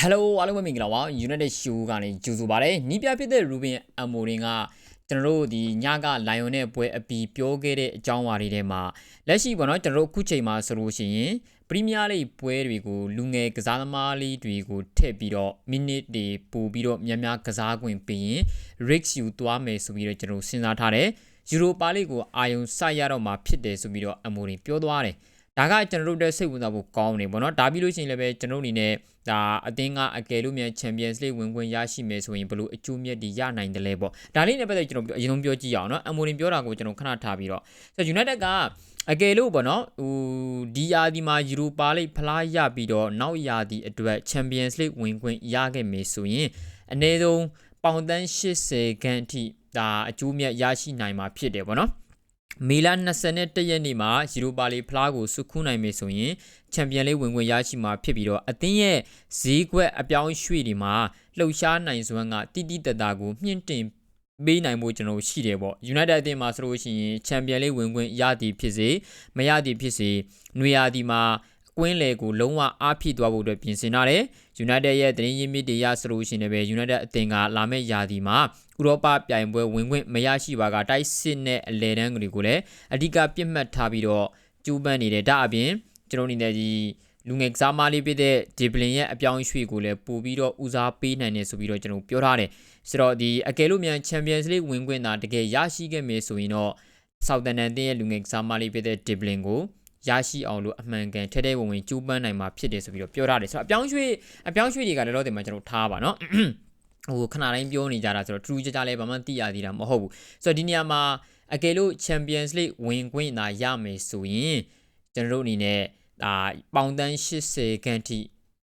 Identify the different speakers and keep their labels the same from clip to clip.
Speaker 1: Hello အားလုံးပဲမင်္ဂလာပါ United Show ကနေကြိုဆိုပါရစေ။နီးပြဖြစ်တဲ့ Ruben Amorim ကကျွန်တော်တို့ဒီညက Lion နဲ့ပွဲအပီပြောခဲ့တဲ့အကြောင်းအရာတွေထဲမှာလက်ရှိပေါ့နော်ကျွန်တော်တို့အခုချိန်မှာဆိုလို့ရှိရင်ပရီးမီးယားလိပွဲတွေကိုလူငယ်ကစားသမားလေးတွေကိုထည့်ပြီးတော့ minute တွေပို့ပြီးတော့များများကစားခွင့်ပေးရင် risk ယူသွားမယ်ဆိုပြီးတော့ကျွန်တော်စဉ်းစားထားတယ်။ယူရိုပါလိကိုအာယုံစိုက်ရတော့မှာဖြစ်တယ်ဆိုပြီးတော့အမိုရင်ပြောသွားတယ်။ ဒါကကျွန်တော်တို့တဲ့စိတ်ဝင်စားဖို့ကောင်းနေပေါ့နော်ဒါပြီးလို့ရှိရင်လည်းပဲကျွန်တော်အနေနဲ့ဒါအသင်းကအကယ်လို့မြန် Champions League ဝင်ခွင့်ရရှိမယ်ဆိုရင်ဘလို့အကျိုးမြတ်တွေရနိုင်တယ်လဲပေါ့ဒါလေးနဲ့ပတ်သက်ကျွန်တော်အရင်ဆုံးပြောကြည့်အောင်နော်အမိုရင်ပြောတာကိုကျွန်တော်ခဏထားပြီးတော့ဆို United ကအကယ်လို့ပေါ့နော်ဟိုဒီယာဒီမှာယူရိုပါလိဖလားရပြီးတော့နောက်ယာဒီအတွက် Champions League ဝင်ခွင့်ရခဲ့မယ်ဆိုရင်အနည်းဆုံးပေါင်တန်း80ခန်းအထိဒါအကျိုးမြတ်ရရှိနိုင်မှာဖြစ်တယ်ပေါ့နော် မေလ21ရက်နေ့မှာယူရိုပါလီဖလားကိုစုခုနိုင်မယ်ဆိုရင်ချန်ပီယံလိဝင်ခွင့်ရရှိမှာဖြစ်ပြီးတော့အသင်းရဲ့ဈေးကွက်အပြောင်းရွှေ့တွေမှာလှုပ်ရှားနိုင်စွမ်းကတိတိတတ်တာကိုမြင့်တင်ပေးနိုင်ဖို့ကျွန်တော်ရှိတယ်ပေါ့ United အသင်းမှာဆိုလို့ရှိရင်ချန်ပီယံလိဝင်ခွင့်ရသည်ဖြစ်စေမရသည်ဖြစ်စေနွေရာသီမှာ ကွင်းလေကိုလုံးဝအားဖြည့်သွားဖို့အတွက်ပြင်ဆင်ထားတယ်။ United ရဲ့သတင်းရင်းမြစ်တွေရဆိုလို့ရှိရင်လည်း United အသင်းကလာမယ့်ရာသီမှာဥရောပပြိုင်ပွဲဝင်ခွင့်မရရှိပါကတိုက်စစ်နဲ့အလဲတန်းတွေကိုလည်းအဓိကပြစ်မှတ်ထားပြီးတော့ကျူးပန်းနေတယ်ဒါအပြင်ကျွန်တော်အနေနဲ့ဒီလူငယ်ကစားမလေးဖြစ်တဲ့ဒီပလင်ရဲ့အပြောင်းရွှေ့ကိုလည်းပို့ပြီးတော့ဦးစားပေးနိုင်တယ်ဆိုပြီးတော့ကျွန်တော်ပြောထားတယ်ဆိုတော့ဒီအကယ်လို့မြန် Champions League ဝင်ခွင့်သာတကယ်ရရှိခဲ့မယ်ဆိုရင်တော့ Southampton တင်းရဲ့လူငယ်ကစားမလေးဖြစ်တဲ့ဒီပလင်ကို ရရှိအောင်လို့အမှန်ကန်ထဲထဲဝင်ဝင်ကြိုးပမ်းနိုင်မှာဖြစ်တယ်ဆိုပြီးတော့ပြောထားတယ်ဆိုတော့အပြောင်းရွှေ့အပြောင်းရွှေ့တွေကလည်းတော့တင်မှာကျွန်တော်ထားပါเนาะဟိုခဏတိုင်းပြောနေကြတာဆိုတော့ true ကြကြလဲဘာမှသိရသေးတာမဟုတ်ဘူးဆိုတော့ဒီနေရာမှာအကယ်လို့ Champions League ဝင်ခွင့်သာရမယ်ဆိုရင်ကျွန်တော်တို့အနေနဲ့ဒါပေါင်တန်း80ခန်းထိ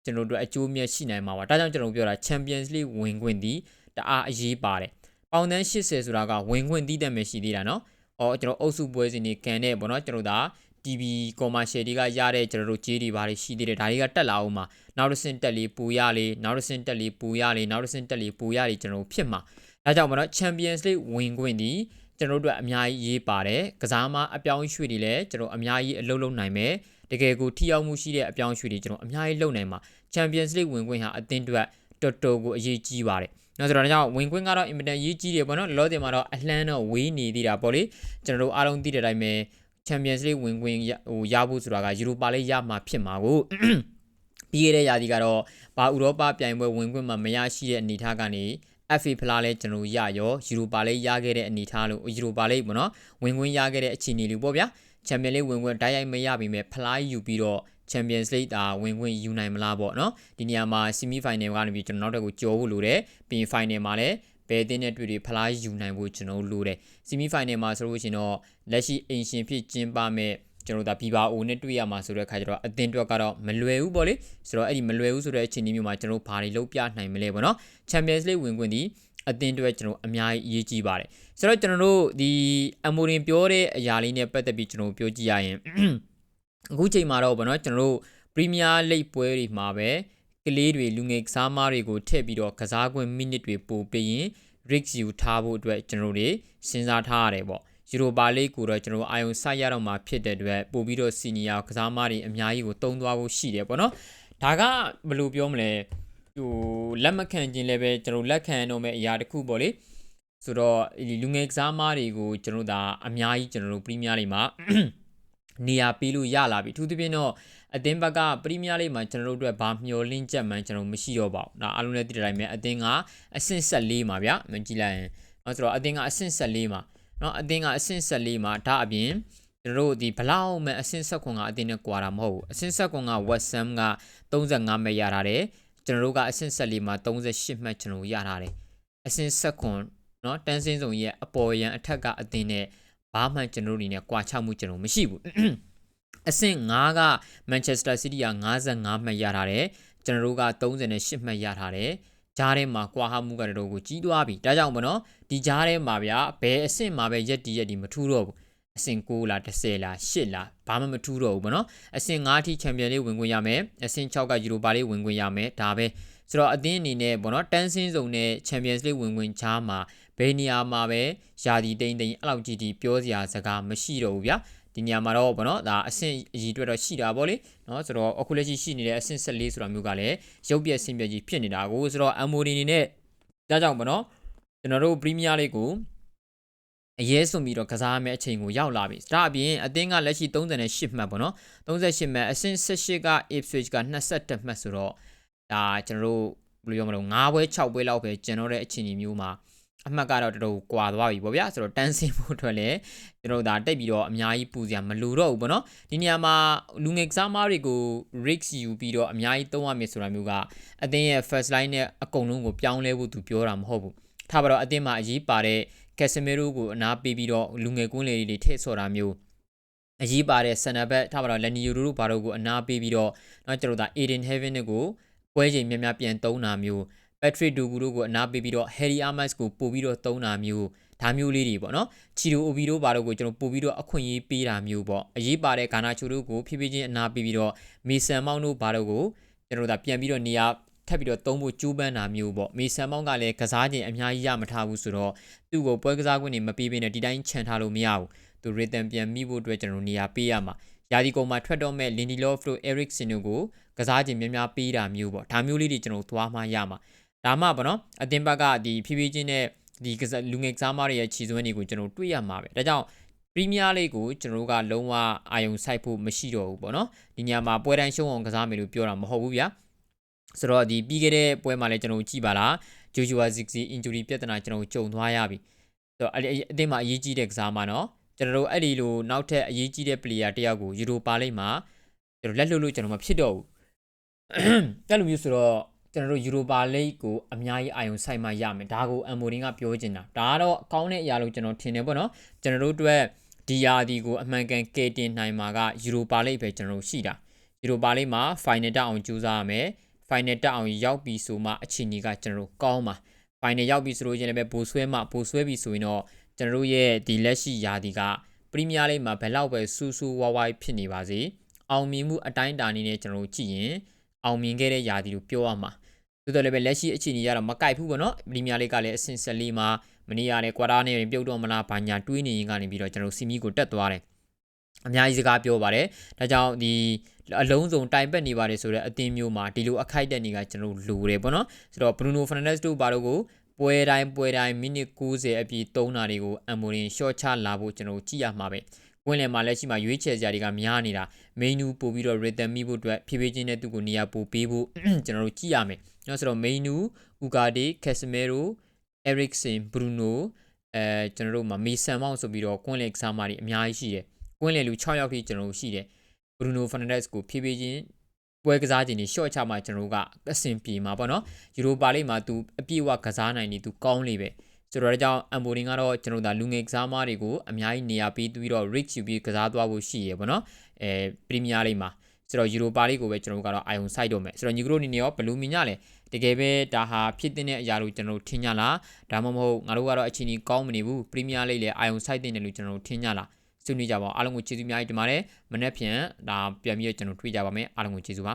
Speaker 1: ကျွန်တော်တို့အကျိုးမြတ်ရှိနိုင်မှာပါဒါကြောင့်ကျွန်တော်ပြောတာ Champions League ဝင်ခွင့်ဒီတအားအရေးပါတယ်ပေါင်တန်း80ဆိုတာကဝင်ခွင့်တည်တယ်မယ်ရှိသေးတာเนาะအော်ကျွန်တော်အုပ်စုပွဲစဉ်တွေကန်တဲ့ပေါ့เนาะကျွန်တော်ဒါ TV commercial တွေကရတဲ့ကျွန်တော်တို့ကြေးတွေဘာတွေရှိသေးတယ်ဒါတွေကတက်လာအောင်မှာနောက်တစ်ဆင့်တက်လေးပူရလေးနောက်တစ်ဆင့်တက်လေးပူရလေးနောက်တစ်ဆင့်တက်လေးပူရလေးကျွန်တော်တို့ဖြစ်မှာဒါကြောင့်မနော် Champions League ဝင်ခွင့်ဒီကျွန်တော်တို့အတွက်အများကြီးရေးပါတယ်ကစားမအပြောင်းရွှေ့တွေလည်းကျွန်တော်အများကြီးအလုပ်လုပ်နိုင်မယ်တကယ်ကိုထိရောက်မှုရှိတဲ့အပြောင်းရွှေ့တွေကျွန်တော်အများကြီးလုပ်နိုင်မှာ Champions League ဝင်ခွင့်ဟာအသင်းအတွက်တော်တော်ကိုအရေးကြီးပါတယ်နော်ဆိုတော့ဒါကြောင့်ဝင်ခွင့်ကတော့အင်မတန်ရေးကြီးတယ်ပေါ့နော်လောလောဆယ်မှာတော့အလှမ်းတော့ဝေးနေသေးတာပေါ့လေကျွန်တော်တို့အားလုံးသိတဲ့အတိုင်းပဲ Champions League ဝင်ခွင့်ဟိုရဖို့ဆိုတာကယူရိုပါလိရမှာဖြစ်မှာကိုပြီးခဲ့တဲ့ရာသီကတော့ဘာဥရောပပြိုင်ပွဲဝင်ခွင့်မှာမရရှိတဲ့အနေအထားကနေ FA ဖလားလဲကျွန်တော်ရရောယူရိုပါလိရခဲ့တဲ့အနေအထားလို့ယူရိုပါလိပေါ့နော်ဝင်ခွင့်ရခဲ့တဲ့အခြေအနေတွေပေါ့ဗျာ Champions League ဝင်ခွင့်တိုက်ရိုက်မရပြီမဲ့ဖလားယူပြီးတော့ Champions League ဒါဝင်ခွင့်ယူနိုင်မလားပေါ့နော်ဒီနေရာမှာ semi final ကနေပြီးကျွန်တော်နောက်တစ်ခုကြော်ဖို့လိုတယ်ပြီးရင် final မှာလည်း ဘယ်အသင်းနဲ့တွေ့တွေ့ဖလားယူနိုင်ဖို့ကျွန်တော်လိုတယ်ဆီမီဖိုင်နယ်မှာဆိုလို့ရှိရင်တော့လက်ရှိအင်ရှင်ဖြစ်ကျင်းပမဲ့ကျွန်တော်တို့ဒါဘီဘာအိုနဲ့တွေ့ရမှာဆိုတဲ့အခါကျတော့အသင်းတွက်ကတော့မလွယ်ဘူးပေါ့လေဆိုတော့အဲ့ဒီမလွယ်ဘူးဆိုတဲ့အခြေအနေမျိုးမှာကျွန်တော်ဘာတွေလုပ်ပြနိုင်မလဲပေါ့နော်ချန်ပီယံစ်လိဂ်ဝင်ခွင့်ဒီအသင်းတွက်ကျွန်တော်အများကြီးအရေးကြီးပါတယ်ဆိုတော့ကျွန်တော်တို့ဒီအမိုရင်ပြောတဲ့အရာလေးနဲ့ပတ်သက်ပြီးကျွန်တော်ပြောကြည့်ရရင်အခုချိန်မှာတော့ဗောနော်ကျွန်တော်တို့ပရီးမီးယားလိဂ်ပွဲတွေမှာပဲ ကလေးတွေလူငယ်ကစားမတွေကိုထည့်ပြီးတော့ကစားခွင့်မိနစ်တွေပို့ပေးရင် risk ယူထားဖို့အတွက်ကျွန်တော်တို့စဉ်းစားထားရတယ်ပေါ့ယူရိုပါလိကိုတော့ကျွန်တော်အာယုံစိုက်ရတော့မှာဖြစ်တဲ့အတွက်ပို့ပြီးတော့စီနီယာကစားမတွေအများကြီးကိုတုံးသွားဖို့ရှိတယ်ပေါ့နော်ဒါကဘယ်လိုပြောမလဲဟိုလက်မခံခြင်းလည်းပဲကျွန်တော်လက်ခံတော့မဲ့အရာတစ်ခုပေါ့လေဆိုတော့ဒီလူငယ်ကစားမတွေကိုကျွန်တော်ဒါအများကြီးကျွန်တော်တို့ပရီးမီးယားလိမှာနေရာပေးလို့ရလာပြီအထူးသဖြင့်တော့ အသင်းဘက်ကပရီးမီးယားလိမှာကျွန်တော်တို့အတွက်ဘာမျှော်လင့်ချက်မှန်းကျွန်တော်မရှိတော့ပါဘူး။ဒါအားလုံးလည်းသိတဲ့အတိုင်းပဲအသင်းကအဆင့်14မှာဗျ။မကြည့်လိုက်ရင်နော်ဆိုတော့အသင်းကအဆင့်14မှာနော်အသင်းကအဆင့်14မှာဒါအပြင်ကျွန်တော်တို့ဒီဘလောက်မှအဆင့်16ကအသင်းနဲ့ကွာတာမဟုတ်ဘူး။အဆင့်16က West Ham က35မှတ်ရထားတယ်။ကျွန်တော်တို့ကအဆင့်14မှာ38မှတ်ကျွန်တော်ရထားတယ်။အဆင့်16နော်တန်းစင်းစုံရဲ့အပေါ်ရန်အထက်ကအသင်းနဲ့ဘာမှကျွန်တော်တို့အနေနဲ့ကွာခြားမှုကျွန်တော်မရှိဘူး။ အဆင့်5က Manchester City က55မှတ်ရထားတယ်ကျွန်တော်တို့က38မှတ်ရထားတယ်ဂျားထဲမှာကွာဟမှုကတော့ကိုကြီးသွားပြီဒါကြောင့်မနော်ဒီဂျားထဲမှာဗျာဘယ်အဆင့်မှာပဲရက်တီရက်တီမထူးတော့ဘူးအဆင့်6လား10လား8လားဘာမှမထူးတော့ဘူးဗောနော်အဆင့်5အထိချန်ပီယံလေးဝင်ခွင့်ရမယ်အဆင့်6ကယူရိုပါလေးဝင်ခွင့်ရမယ်ဒါပဲဆိုတော့အသင်းအနေနဲ့ဗောနော်တန်းစင်းစုံနဲ့ချန်ပီယံစ်လိဝင်ခွင့်ချားမှာဘယ်နေရာမှာပဲယာဒီတိန်တိန်အဲ့လောက်ကြီးကြီးပြောစရာစကားမရှိတော့ဘူးဗျာ ဒီနေရာမှာတော့ဗောနော်ဒါအဆင့်အကြီးအတွက်တော့ရှိတာဗောလေနော်ဆိုတော့အခုလက်ရှိရှိနေတဲ့အဆင့်14ဆိုတာမျိုးကလည်းရုပ်ပြက်ဆင်းပြက်ကြီးဖြစ်နေတာကိုဆိုတော့ Amori အနေနဲ့ဒါကြောင့်ဗောနော်ကျွန်တော်တို့ Premier League ကိုအရေးစွန်ပြီးတော့ကစားမယ့်အချိန်ကိုရောက်လာပြီ။ဒါအပြင်အသင်းကလက်ရှိ38မှတ်ပေါ့နော်။38မှတ်အဆင့်18က Ipswich က22မှတ်ဆိုတော့ဒါကျွန်တော်တို့ဘယ်လိုပြောမလဲ9ပွဲ6ပွဲလောက်ပဲကျွန်တော်တဲ့အချိန်ကြီးမျိုးမှာ အမှတ်ကတော့တော်တော်ကွာသွားပြီပေါ့ဗျာဆိုတော့တန်းစင်ဖို့အတွက်လည်းကျွန်တော်တို့ဒါတိတ်ပြီးတော့အများကြီးပူစရာမလိုတော့ဘူးပေါ့နော်ဒီနေရာမှာလူငယ်ကစားမားတွေကို risk ယူပြီးတော့အများကြီးသုံးရမယ်ဆိုတာမျိုးကအသင်းရဲ့ first line နဲ့အကုန်လုံးကိုပြောင်းလဲဖို့သူပြောတာမဟုတ်ဘူးထားပါတော့အသင်းမှာအရေးပါတဲ့ကက်ဆမီရိုကိုအနာပေးပြီးတော့လူငယ်ကွင်းလေတွေထည့်ဆော်တာမျိုးအရေးပါတဲ့ဆန်နာဘက်ထားပါတော့လန်နီယိုတို့ဘာတို့ကိုအနာပေးပြီးတော့เนาะကျွန်တော်တို့ဒါ Aiden Heaven ကိုပွဲချိန်များများပြန်သုံးတာမျိုး Patrick Dogu တို့ကိုအနာပေးပြီးတော့ Harry Amos ကိုပို့ပြီးတော့သုံးတာမျိုးဒါမျိုးလေးတွေပေါ့နော်ချီတိုအိုဘီတို့ဘာတို့ကိုကျွန်တော်ပို့ပြီးတော့အခွင့်အရေးပေးတာမျိုးပေါ့အရေးပါတဲ့ဂါနာချိုတို့ကိုဖြည်းဖြည်းချင်းအနာပေးပြီးတော့မီဆန်မောင်းတို့ဘာတို့ကိုကျွန်တော်တို့ဒါပြန်ပြီးတော့နေရာထပ်ပြီးတော့သုံးဖို့ကြိုးပမ်းတာမျိုးပေါ့မီဆန်မောင်းကလည်းကစားခြင်းအများကြီးရမထားဘူးဆိုတော့သူ့ကိုပွဲကစားခွင့်တွေမပေးဘဲနဲ့ဒီတိုင်းခြံထားလို့မရဘူးသူရီတန်ပြန်မိဖို့အတွက်ကျွန်တော်နေရာပေးရမှာယာဒီကုံမှာထွက်တော့မဲ့လင်ဒီလော့ဖ်တို့အဲရစ်ဆင်တို့ကိုကစားခြင်းများများပေးတာမျိုးပေါ့ဒါမျိုးလေးတွေကျွန်တော်သွားမှရမှာ ဒါမှပေါ့နော်အတင်ဘက်ကဒီဖြည်းဖြည်းချင်းနဲ့ဒီလူငယ်ကစားမတွေရဲ့ခြေစွမ်းတွေကိုကျွန်တော်တွေ့ရမှာပဲဒါကြောင့်ပရီးမီးယားလိဂ်ကိုကျွန်တော်တို့ကလုံးဝအာယုံစိုက်ဖို့မရှိတော့ဘူးပေါ့နော်ဒီညမှာပွဲတိုင်းရှုံးအောင်ကစားမယ်လို့ပြောတာမဟုတ်ဘူးဗျာဆိုတော့ဒီပြီးခဲ့တဲ့ပွဲမှာလည်းကျွန်တော်ကြည့်ပါလားဂျိုဂျူဝါဇစ်စီ injury ပြဿနာကျွန်တော်ကြုံသွားရပြီဆိုတော့အဲ့အသင်းမှာအရေးကြီးတဲ့ကစားမနော်ကျွန်တော်တို့အဲ့ဒီလိုနောက်ထပ်အရေးကြီးတဲ့ player တယောက်ကိုယူရိုပါလိမ့်မှာကျွန်တော်လက်လွတ်လို့ကျွန်တော်မဖြစ်တော့ဘူးအဲ့လိုမျိုးဆိုတော့ ကျွန်တော်တို့ယူရိုပါလိတ်ကိုအများကြီးအာရုံစိုက်မှရမယ်ဒါကိုအမ်မိုဒင်ကပြောချင်တာဒါကတော့အကောင်းတဲ့အရာလို့ကျွန်တော်ထင်တယ်ပေါ့နော်ကျွန်တော်တို့အတွက်ဒီယာဒီကိုအမှန်ကန်ကယ်တင်နိုင်မှာကယူရိုပါလိတ်ပဲကျွန်တော်တို့ရှိတာယူရိုပါလိတ်မှာ final တက်အောင်ကြိုးစားရမယ် final တက်အောင်ရောက်ပြီဆိုမှအခြေအနေကကျွန်တော်တို့ကောင်းပါ final ရောက်ပြီဆိုလို့ချင်းလည်းပဲဘိုးဆွဲမှဘိုးဆွဲပြီဆိုရင်တော့ကျွန်တော်တို့ရဲ့ဒီလက်ရှိယာဒီကပရီးမီးယားလိမှာဘယ်လောက်ပဲစူးစူးဝါးဝါးဖြစ်နေပါစေအောင်မြင်မှုအတိုင်းအတာအနေနဲ့ကျွန်တော်တို့ကြည့်ရင်အောင်မြင်ခဲ့တဲ့ယာဒီလို့ပြောရမှာ သို့တော်လည်းပဲလက်ရှိအခြေအနေရတော့မကိုက်ဘူးပေါ့နော်ပရီးမီးယားလိကလည်းအဆင့်14မှာမနေ့ကလည်းကွာတာနဲ့ပြုတ်တော့မလားဘာညာတွေးနေရင်ကနေပြီးတော့ကျွန်တော်စီမီကိုတက်သွားတယ်အများကြီးစကားပြောပါတယ်ဒါကြောင့်ဒီအလုံးစုံတိုင်ပတ်နေပါတယ်ဆိုတော့အသင်းမျိုးမှာဒီလိုအခိုက်တက်နေကကျွန်တော်လိုတယ်ပေါ့နော်ဆိုတော့ Bruno Fernandes တို့ဘာလို့ကိုပွဲတိုင်းပွဲတိုင်းမိနစ်90အပြည့်3နာရီကိုအမ်မိုရင်ရှော့ချလာဖို့ကျွန်တော်ကြည့်ရမှာပဲ ဝင်းလယ်မှာလက်ရှိမှာရွေးချယ်စရာတွေကများနေတာမိနူပို့ပြီးတော့ rhythm မိဖို့အတွက်ဖြည်းဖြည်းချင်းနဲ့သူ့ကိုနေရာပို့ပေးဖို့ကျွန်တော်တို့ကြည့်ရမယ်။နော်ဆိုတော့မိနူဥကာဒီကက်စမီရိုအဲရစ်ဆင်ဘရူနိုအဲကျွန်တော်တို့မှာမီဆန်မောင်းဆိုပြီးတော့ကွင်းလယ်ကစားမတွေအများကြီးရှိတယ်။ကွင်းလယ်လူ6ယောက်ထိကျွန်တော်တို့ရှိတယ်။ဘရူနိုဖာနန်ဒက်စ်ကိုဖြည်းဖြည်းချင်းပွဲကစားခြင်းတွေ short ချမှကျွန်တော်တို့ကအဆင်ပြေမှာပေါ့နော်ယူရိုပါလိမှာ तू အပြည့်အဝကစားနိုင်နေ तू ကောင်းလေပဲ ဆိုတော့ဒါကြောင့်အမ်ဘိုရင်ကတော့ကျွန်တော်တို့လူငယ်ကစားမတွေကိုအများကြီးနေရာပေးပြီးတော့ rich ယူပြီးကစားသွားဖို့ရှိရပေါ့နော်အဲပရီးမီးယားလိမှာဆိုတော့ယူရိုပါလိကိုပဲကျွန်တော်တို့ကတော့အာယုံစိုက်တော့မယ်ဆိုတော့ညီကတို့အနေနဲ့ရောဘလူးမီညလဲတကယ်ပဲဒါဟာဖြစ်တဲ့အရာလို့ကျွန်တော်တို့ထင်ကြလားဒါမှမဟုတ်ငါတို့ကတော့အချိန်ကြီးကောင်းမနေဘူးပရီးမီးယားလိလည်းအာယုံစိုက်တဲ့တယ်လို့ကျွန်တော်တို့ထင်ကြလားဆွေးနွေးကြပါအောင်အားလုံးကိုကျေးဇူးများကြီးတင်ပါတယ်မနေ့ဖြန်ဒါပြန်ပြီးကျွန်တော်တွေ့ကြပါမယ်အားလုံးကိုကျေးဇူးပါ